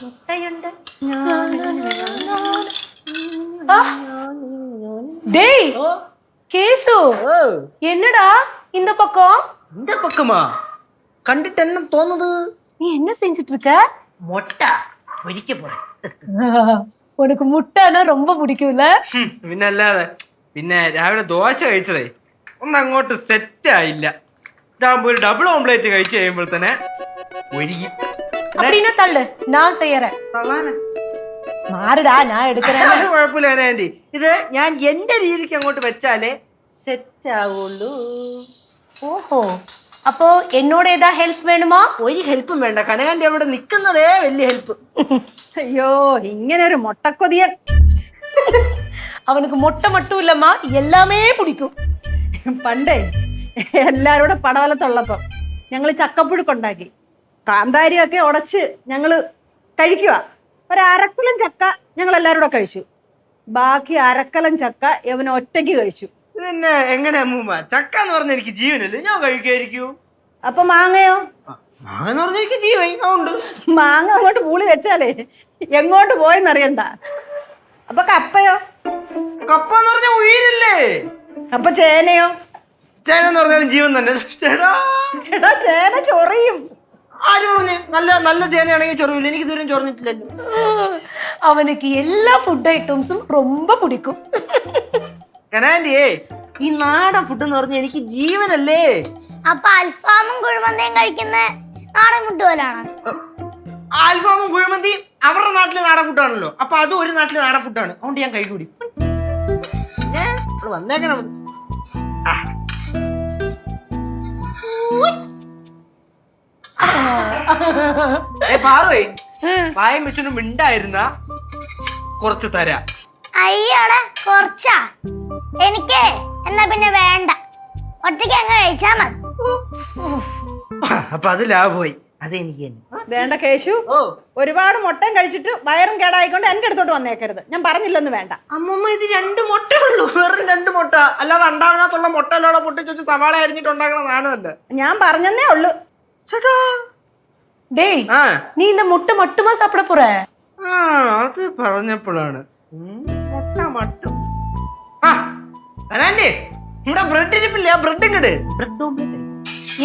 മുട്ടയുണ്ട് டேய் கேசு என்னடா இந்த பக்கம்? இந்த பக்கமா? கண்டுட்டு என்ன தோணுது. நீ என்ன செஞ்சுட்டு இருக்க மொட்டை பொரிக்க போற உனக்கு முட்டைன்னா ரொம்ப பிடிக்கும்ல? முன்ன പിന്നെ അല്ലാതെ പിന്നെ രാവിലെ ദോശ കഴിച്ചതേ ഒന്ന് അങ്ങോട്ട് സെറ്റ് ആയില്ല ഇതാകുമ്പോ ഒരു ഡബിൾ ഓംപ്ലേറ്റ് കഴിച്ചു കഴിയുമ്പോൾ തന്നെ ഒരുങ്ങി அப்படின்னா தள்ளு நான் செய்யறேன் மாறுடா நான் எடுக்கிறேன் അത് കുഴപ്പമില്ല ആന്റി ഇത് ഞാൻ എന്റെ രീതിക്ക് അങ്ങോട്ട് വെച്ചാലേ സെറ്റ് ആവുള്ളൂ ஓஹோ அப்போ என்னோட ஏதா ஹெல்ப் வேணுமா ഒരു ഹെൽപ്പും വേണ്ട കനകാന്റെ അവിടെ നിൽക്കുന്നതേ വലിയ ഹെൽപ്പ് അയ്യോ ഇങ്ങനെ ഒരു മുട്ടക്കൊതിയൻ அவனுக்கு மொட்டை மட்டும் இல்லம்மா எல்லாமே பிடிக்கும் പണ്ടേ എല്ലാരും കൂടെ പടവലത്തുള്ളപ്പം ഞങ്ങൾ ചക്കപ്പുഴുക്കുണ്ടാക്കി കാന്താരിയൊക്കെ ഉടച്ച് ഞങ്ങൾ കഴിക്കുക ഒരു അരക്കലം ചക്ക ഞങ്ങൾ എല്ലാവരും കൂടെ കഴിച്ചു ബാക്കി അരക്കലം ചക്ക ഇവൻ ഒറ്റയ്ക്ക് കഴിച്ചു പിന്നെ എങ്ങനെ അമ്മൂമ്മ ചക്ക എന്ന് പറഞ്ഞ എനിക്ക് ജീവനല്ലേ ഞാൻ കഴിക്കായിരിക്കൂ അപ്പൊ മാങ്ങയോ എന്ന് പറഞ്ഞ എനിക്ക് ജീവൻ അതുകൊണ്ട് മാങ്ങ അങ്ങോട്ട് പൂളി വെച്ചാലേ എങ്ങോട്ട് പോയെന്നറിയണ്ട അപ്പൊ കപ്പയോ കപ്പ എന്ന് പറഞ്ഞ ഉയരില്ലേ അപ്പൊ ചേനയോ ചേന എന്ന് പറഞ്ഞാലും ജീവൻ തന്നെ ചേടാ എടാ ചേന ചൊറിയും ആര് പറഞ്ഞു നല്ല നല്ല ചേനയാണെങ്കിൽ ചൊറിയില്ല എനിക്ക് ഇതുവരെയും ചൊറിഞ്ഞിട്ടില്ലല്ലോ அவனுக்கு எல்லா ஃபுட் ஐட்டம்ஸும் ரொம்ப பிடிக்கும் കനാൻഡിയേ ഈ നാടൻ ഫുഡ് എന്ന് പറഞ്ഞ എനിക്ക് ജീവനല്ലേ അപ്പൊ അൽഫാമും കുഴിമന്തിയും കഴിക്കുന്ന നാടൻ ഫുഡ് പോലാണ് ആൽഫാമും കുഴിമന്തി അവരുടെ നാട്ടിലെ നാടൻ ഫുഡാണല്ലോ അപ്പൊ അതും ഒരു നാട്ടിലെ നാടൻ ഫുഡാണ് അതുകൊണ്ട് ഞാൻ കഴിക്കൂടി പിന്നെ ഇവിടെ വന്നേക്കണം. ആ. ഏ പാറുവേ. വായം വെച്ചൊന്നും മിണ്ടായിരുന്ന കുറച്ച് തരാ. അയ്യോടെ കുറച്ചാ? എനിക്ക് എന്നാ പിന്നെ വേണ്ട. ഒറ്റയ്ക്ക് അങ്ങ് കഴിച്ചാ മതി. അപ്പൊ അത് ലാഭമായി. അതെനിക്ക് തന്നെ. വേണ്ട കേശു ഓ ഒരുപാട് മുട്ടയും കഴിച്ചിട്ട് വയറും കേടായിക്കൊണ്ട് എന്റെ അടുത്തോട്ട് വന്നേക്കരുത് ഞാൻ പറഞ്ഞില്ലെന്ന് വേണ്ട അമ്മമ്മ ഇത് രണ്ട് മുട്ട ഉള്ളൂ വെറും രണ്ട് മുട്ട അല്ലാതെ അണ്ടാവിനകത്തുള്ള മുട്ട എല്ലാം പൊട്ടിച്ച് വെച്ച് സവാള അരിഞ്ഞിട്ട് ഉണ്ടാക്കണ സാധനമല്ല ഞാൻ പറഞ്ഞെന്നേ ഉള്ളൂ ചേട്ടാ டேய் ആ நீ இந்த முட்டை மட்டுமா சாப்பிட போற ആ അത് പറഞ്ഞപ്പോഴാണ് ഉം, മുട്ട മട്ടും ആ അനാന്റെ ഇവിടെ ബ്രെഡ് ഇരിപ്പില്ല ബ്രെഡ് ഇങ്ങട് ബ്രെഡ് ഓംലെറ്റ്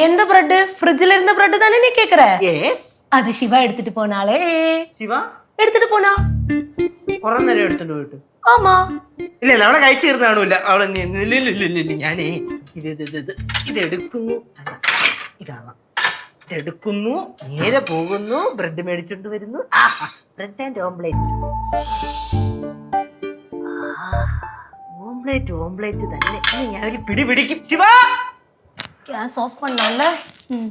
எந்த பிரெட் ஃப்ரிட்ஜ்ல இருந்த பிரெட் தானே நீ கேக்குற യെസ് அது சிவா எடுத்துட்டு போனாலே ശിവ எடுத்துட்டு പോനാ കുറെ നേരം എടുത്തോണ്ട് പോയിട്ട് ஆமா ഇല്ല ഇല്ല അവിടെ കഴിച്ചു തീർന്ന കാണൂല അവിടെ നി- നി- ഇല്ല, ഇല്ല, ഇല്ല, ഇല്ല, ഇല്ല, ഞാനേ ഇത് ഇത് ഇത് ഇത് ഇതെടുക്കുന്നു ഇതാണ് ഇതെടുക്കുന്നു നേരെ പോകുന്നു ബ്രെഡ് മേടിച്ചോണ്ട് വരുന്നു ബ്രെഡ് ആൻഡ് ഓംപ്ലേറ്റ് ഓംപ്ലേറ്റ് ഓംപ്ലേറ്റ് തന്നെ ഇനി ഞാൻ ഒരു പിടി പിടിക്കും ശിവ கேஸ் ஆஃப் பண்ணலாம்ல ம்.